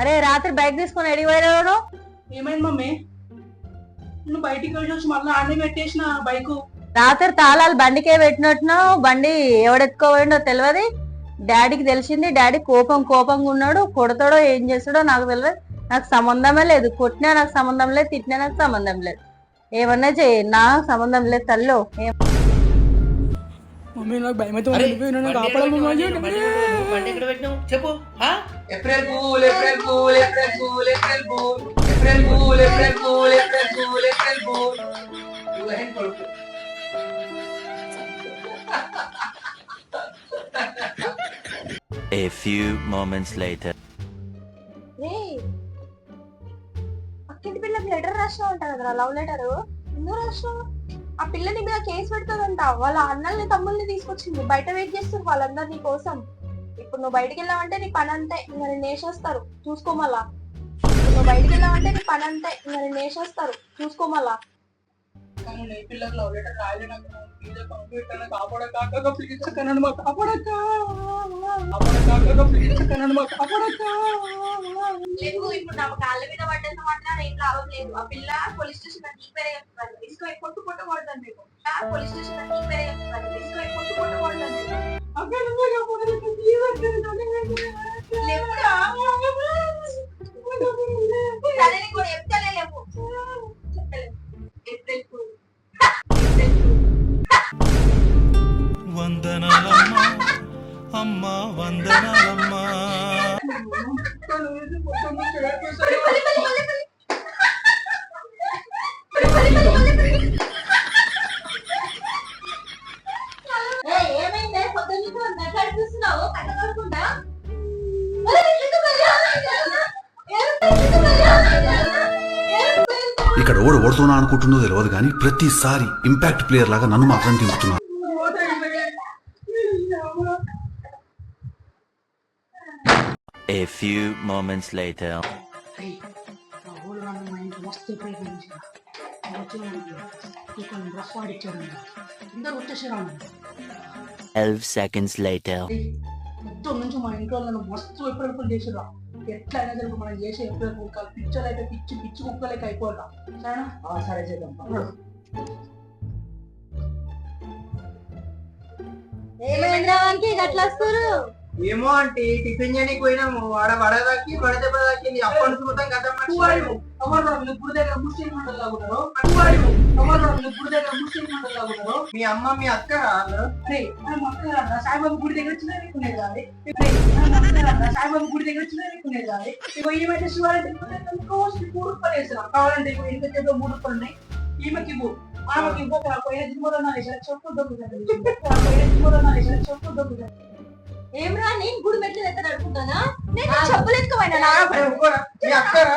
అరే రాత్రి బైక్ తీసుకొని ఎడిపోయాడు ఏమైంది మమ్మీ? నువ్వు బయటికి వెళ్ళి మళ్ళీ ఆడనే పెట్టేసిన బైకు. రాత్రి తాళాలు బండికే పెట్టినట్టున్నావు. బండి ఎవడెత్తుకోబోయిండో తెలియదు డాడీకి తెలిసింది. డాడీ కోపం కోపంగా ఉన్నాడు. కొడతాడో ఏం చేస్తాడో నాకు తెలియదు నాకు సంబంధమే లేదు. కొట్టినా నాకు సంబంధం లేదు తిట్టినా నాకు సంబంధం లేదు. ఏమన్నా చేయి నాకు సంబంధం లేదు తల్లో. ఏం- మమ్మీ నాకు భయం అయితే నన్ను పెట్టినావు? చెప్పు ఆ? April fool April fool April fool April fool. April fool April fool April fool April కొడుకు. A few moments later. పక్కింటి పిల్లకి లెటర్ రాసినావు అంట కదా లవ్ లెటర్ ఎందుకు రాసినావు? ఆ పిల్లని మీద కేసు పెడుతుందంట వాళ్ళ అన్నల్ని తమ్ముల్ని తీసుకొచ్చింది. బయట వెయిట్ చేస్తారు వాళ్ళందరు నీ కోసం. ఇప్పుడు నువ్వు బయటికి వెళ్ళావంటే నీ పని అంతే ఇంకా నేను వేసేస్తారు. చూసుకోమల్లా ఇప్పుడు నువ్వు బయటికి వెళ్ళావంటే నీ పని అంతే ఇంకా నేను వేసేస్తారు. కాపాడక. లేదు ఇప్పుడు నా కాళ్ళ మీద పడ్డంత మాత్రం ఏం లాభం లేదు. ఆ పిల్ల పోలీస్ స్టేషన్ ఇసుక కొట్టు కొట్టు కొడతాను మీకు పోలీస్ స్టేషన్ కొట్టు కొట్టు కొడతాను సరేని కూడా చెప్తలే లేవు వందనాలమ్మా అమ్మా వందనాలమ్మా ఇక్కడ ఓడి ఓడుతున్నా అనుకుంటున్నో తెలియదు కానీ ప్రతిసారి ఇంపాక్ట్ ప్లేయర్ లాగా నన్ను మాత్రం దింపుతున్నాను A few moments later. Twelve seconds later. మొత్తం నుంచి ఎట్లా అయినా సరే మనం చేసే ఎప్పుడు కుక్కలు పిచ్చలు అయితే పిచ్చి పిచ్చి కుక్కలకి అయిపోతా. సరేనా? సరే చేద్దాం. వస్తురు ఏమో అంటే టిఫిన్ చేయడానికి పోయినాము. వాడ వడదాకి వడదెబ్బ దాకింది అప్పటి నుంచి మొత్తం గత గుడి దగ్గర ముస్లిం మండలి లాగున్నారు గుడి దగ్గర ముస్లిం మండలి లాగున్నారు మీ అమ్మ మీ అక్క రాళ్ళు అక్కడ సాయిబాబు గుడి దగ్గర చిన్న సాయిబాబు గుడి దగ్గర చిన్నకునేది కాదు ఇక ఏమైతే శివాలంటే కోసి మూడు రూపాయలు వేస్తున్నాం కావాలంటే ఇప్పుడు ఎంత చెప్పిన మూడు రూపాయలు ఉన్నాయి ఈమెకి ఇవ్వు ఆమెకి ఇవ్వక నాకు ఏ జిమ్మలో నా వేసారు చెప్పు దొరుకుతుంది నాకు ఏ జిమ్మలో నా వేసారు చెప్పు దొరుకుతుంది ఏమరా నేను గుడి మెట్లు ఎక్కడ అడుగుతానా నేను చెప్పులు ఎత్తుకోమైనా నా అక్కరా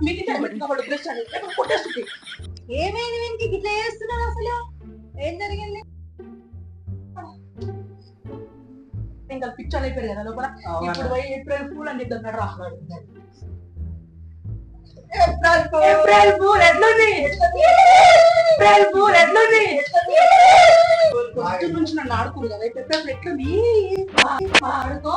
అని కొట్టేస్తుంది ఏమైంది వీనికి? ఇట్లా చేస్తున్నావు అసలు? ఏం జరిగింది? ఇంకా పిక్చర్ అయిపోయారు కదా లోపల. ఇప్పుడు పోయి ఏప్రిల్ ఫూల్ అని చెప్తాడు రా ఏప్రిల్ ఫూల్. ఎట్లుంది? ఏప్రిల్ ఫూల్ ఎట్లుంది? నుంచి నన్ను ఆడుకుంది కదా ఏప్రిల్ ఎట్లుంది? ఆడుకో